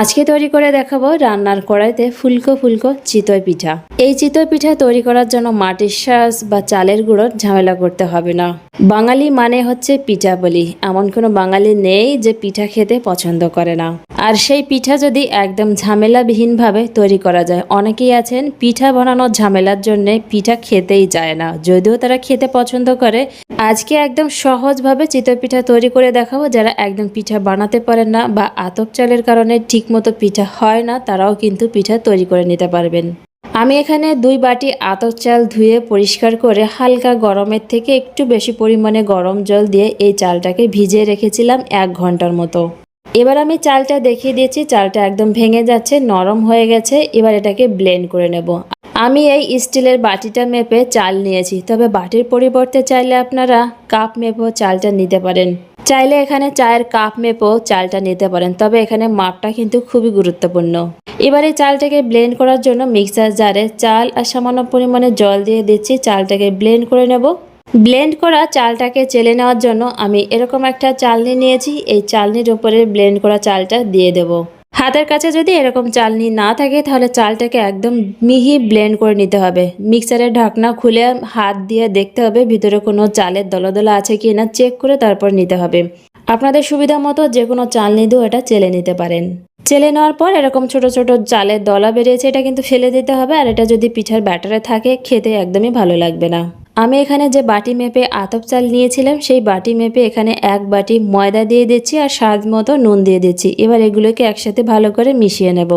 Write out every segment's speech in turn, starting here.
আজকে তৈরি করে দেখাবো রান্নার কড়াইতে ফুলকো ফুলকো চিতই পিঠা। এই চিতই পিঠা তৈরি করার জন্য মাটির শাঁস বা চালের গুঁড়োর ঝামেলা করতে হবে না। বাঙালি মানে হচ্ছে পিঠা বলি এমন কোনো বাঙালি নেই যে পিঠা খেতে পছন্দ করে না। আর সেই পিঠা যদি একদম ঝামেলাবিহীনভাবে তৈরি করা যায়, অনেকেই আছেন পিঠা বানানোর ঝামেলার জন্য পিঠা খেতেই যায় না, যদিও তারা খেতে পছন্দ করে। আজকে একদম সহজভাবে চিতই পিঠা তৈরি করে দেখাবো, যারা একদম পিঠা বানাতে পারেন না বা আতপ চালের কারণে ঠিকমতো পিঠা হয় না, তারাও কিন্তু পিঠা তৈরি করে নিতে পারবেন। আমি এখানে দুই বাটি আতর চাল ধুয়ে পরিষ্কার করে হালকা গরমের থেকে একটু বেশি পরিমাণে গরম জল দিয়ে এই চালটাকে ভিজিয়ে রেখেছিলাম এক ঘণ্টার মতো। এবার আমি চালটা দেখিয়ে দিয়েছি, চালটা একদম ভেঙে যাচ্ছে, নরম হয়ে গেছে, এবার এটাকে ব্লেন্ড করে নেব। আমি এই স্টিলের বাটিটা মেপে চাল নিয়েছি, তবে বাটির পরিবর্তে চাইলে আপনারা কাপ মেপেও চালটা নিতে পারেন। চাইলে এখানে চায়ের কাপ মেপেও চালটা নিতে পারেন, তবে এখানে মাপটা কিন্তু খুবই গুরুত্বপূর্ণ। এবার চালটাকে ব্লেন্ড করার জন্য মিক্সার জারে চাল আর সামান্য পরিমাণে জল দিয়ে দিচ্ছি। চালটাকে ব্লেন্ড করে নেব। ব্লেন্ড করা চালটাকে চেলে নেওয়ার জন্য আমি এরকম একটা চালনি নিয়েছি। এই চালনির উপরে ব্লেন্ড করা চালটা দিয়ে দেব। হাতের কাছে যদি এরকম চালনি না থাকে, তাহলে চালটাকে একদম মিহি ব্লেন্ড করে নিতে হবে। মিক্সারের ঢাকনা খুলে হাত দিয়ে দেখতে হবে ভিতরে কোনো চালের দলা আছে কি না চেক করে তারপর নিতে হবে। আপনাদের সুবিধা মতো যে কোনো চালনি দিয়েও এটা চেলে নিতে পারেন। চেলে নেওয়ার পর এরকম ছোট ছোট চালের দলা বেরিয়েছে, এটা কিন্তু ফেলে দিতে হবে আর এটা যদি পিঠার ব্যাটারে থাকে, খেতে একদমই ভালো লাগবে না। আমি এখানে যে বাটি মেপে আতপ চাল নিয়েছিলাম, সেই বাটি মেপে এখানে এক বাটি ময়দা দিয়ে দিচ্ছি আর স্বাদ মতো নুন দিয়ে দিচ্ছি। এবার এগুলোকে একসাথে ভালো করে মিশিয়ে নেব।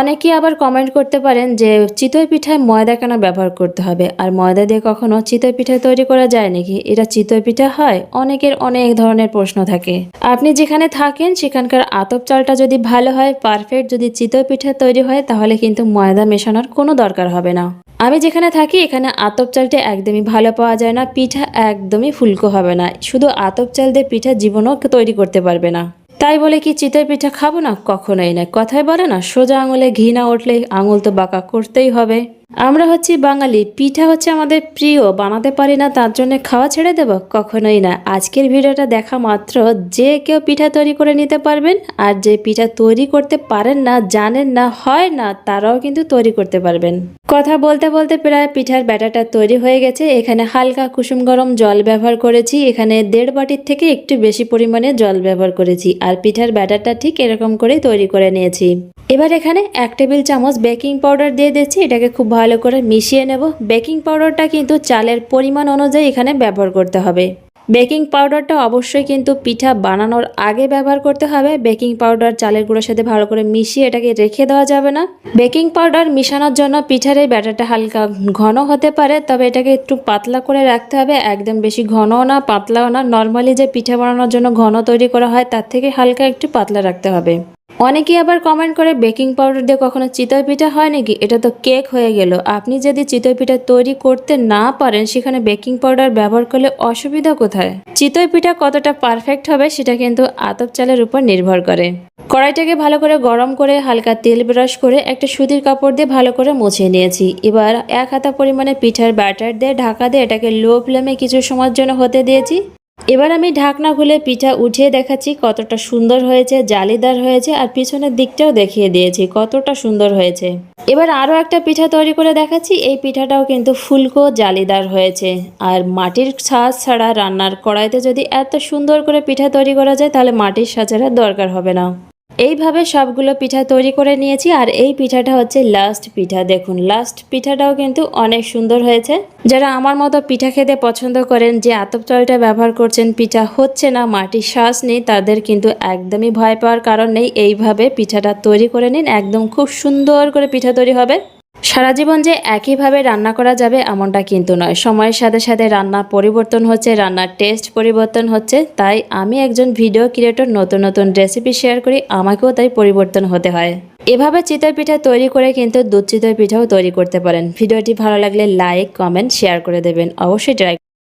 অনেকেই আবার কমেন্ট করতে পারেন যে, চিতই পিঠায় ময়দা কেন ব্যবহার করতে হবে? আর ময়দা দিয়ে কখনো চিতই পিঠা তৈরি করা যায় নাকি? এটা চিতই পিঠা হয়? অনেকের অনেক ধরনের প্রশ্ন থাকে। আপনি যেখানে থাকেন, সেখানকার আতপ চালটা যদি ভালো হয় পারফেক্ট যদি চিতই পিঠা তৈরি হয়, তাহলে কিন্তু ময়দা মেশানোর কোনো দরকার হবে না। আমি যেখানে থাকি, এখানে আতপ চালটা একদমই ভালো পাওয়া যায় না, পিঠা একদমই ফুলকো হবে না। শুধু আতপ চাল দিয়ে পিঠা জীবনও তৈরি করতে পারবে না। তাই বলে কি চিতই পিঠা খাব না? কখনোই না কথায় বলে না, সোজা আঙুলে ঘি না উঠলে আঙুল তো বাঁকা করতেই হবে। আমরা হচ্ছি বাঙালি, পিঠা হচ্ছে আমাদের প্রিয়, বানাতে পারি না, তার জন্য খাওয়া ছেড়ে দেব? কখনোই না। আজকের ভিডিওটা দেখা মাত্র যে কেউ পিঠা তৈরি করে নিতে পারবেন আর যে পিঠা তৈরি করতে পারেন না, জানেন না, হয় না, তারাও কিন্তু তৈরি করতে পারবেন। কথা বলতে বলতে প্রায় পিঠার ব্যাটাটা তৈরি হয়ে গেছে। এখানে হালকা কুসুম গরম জল ব্যবহার করেছি। এখানে দেড় বাটির থেকে একটু বেশি পরিমাণে জল ব্যবহার করেছি। আর পিঠার ব্যাটারটা ঠিক এরকম করেই তৈরি করে নিয়েছি। এবার এখানে এক টেবিল চামচ বেকিং পাউডার দিয়ে দিচ্ছি। এটাকে খুব ভালো করে মিশিয়ে নেব। বেকিং পাউডারটা কিন্তু চালের পরিমাণ অনুযায়ী এখানে ব্যবহার করতে হবে। বেকিং পাউডারটা অবশ্যই কিন্তু পিঠা বানানোর আগে ব্যবহার করতে হবে। বেকিং পাউডার চালের গুঁড়োর সাথে ভালো করে মিশিয়ে এটাকে রেখে দেওয়া যাবে না। বেকিং পাউডার মিশানোর জন্য পিঠার এই ব্যাটারটা হালকা ঘন হতে পারে, তবে এটাকে একটু পাতলা করে রাখতে হবে। একদম বেশি ঘনও না, পাতলাও না। নর্মালি যে পিঠা বানানোর জন্য ঘন তৈরি করা হয়, তার থেকে হালকা একটু পাতলা রাখতে হবে। অনেকেই আবার কমেন্ট করে বেকিং পাউডার দিয়ে কখনো চিতই পিঠা হয় নাকি? এটা তো কেক হয়ে গেল। আপনি যদি চিতই পিঠা তৈরি করতে না পারেন, সেখানে বেকিং পাউডার ব্যবহার করলে অসুবিধা কোথায়? চিতই পিঠা কতটা পারফেক্ট হবে, সেটা কিন্তু আতপ চালের উপর নির্ভর করে। কড়াইটাকে ভালো করে গরম করে, হালকা তেল ব্রাশ করে, একটা সুতির কাপড় দিয়ে ভালো করে মুছে নিয়েছি। এবার এক হাতা পরিমাণে পিঠার ব্যাটার দিয়ে ঢাকা দিয়ে এটাকে লো ফ্লেমে কিছু সময়ের জন্য হতে দিয়েছি। এবার আমি ঢাকনা খুলে পিঠা উঠিয়ে দেখাচ্ছি কতটা সুন্দর হয়েছে, জালিদার হয়েছে আর পিছনের দিকটাও দেখিয়ে দিয়েছি কতটা সুন্দর হয়েছে। এবার আরও একটা পিঠা তৈরি করে দেখাচ্ছি, এই পিঠাটাও কিন্তু ফুলকো জালিদার হয়েছে। আর মাটির ছাঁচ ছাড়া রান্নার কড়াইতে যদি এত সুন্দর করে পিঠা তৈরি করা যায়, তাহলে মাটির আর দরকার হবে না। এইভাবে সবগুলো পিঠা তৈরি করে নিয়েছি আর এই পিঠাটা হচ্ছে লাস্ট পিঠা। দেখুন লাস্ট পিঠাটাও কিন্তু অনেক সুন্দর হয়েছে। যারা আমার মতো পিঠা খেতে পছন্দ করেন, যে আতপ চালটা ব্যবহার করছেন, পিঠা হচ্ছে না মাটির শ্বাস নেই, তাদের কিন্তু একদমই ভয় পাওয়ার কারণ নেই। এইভাবে পিঠাটা তৈরি করে নিন, একদম খুব সুন্দর করে পিঠা তৈরি হবে। সারা জীবন যে একইভাবে রান্না করা যাবে এমনটা কিন্তু নয়। সময়ের সাথে সাথে রান্না পরিবর্তন হচ্ছে, রান্নার টেস্ট পরিবর্তন হচ্ছে। তাই আমি একজন ভিডিও ক্রিয়েটর নতুন নতুন রেসিপি শেয়ার করি, আমাকেও তাই পরিবর্তন হতে হয়। এভাবে চিতই পিঠা তৈরি করে কিন্তু দুধ চিতই পিঠাও তৈরি করতে পারেন। ভিডিওটি ভালো লাগলে লাইক কমেন্ট শেয়ার করে দেবেন। অবশ্যই ট্রাই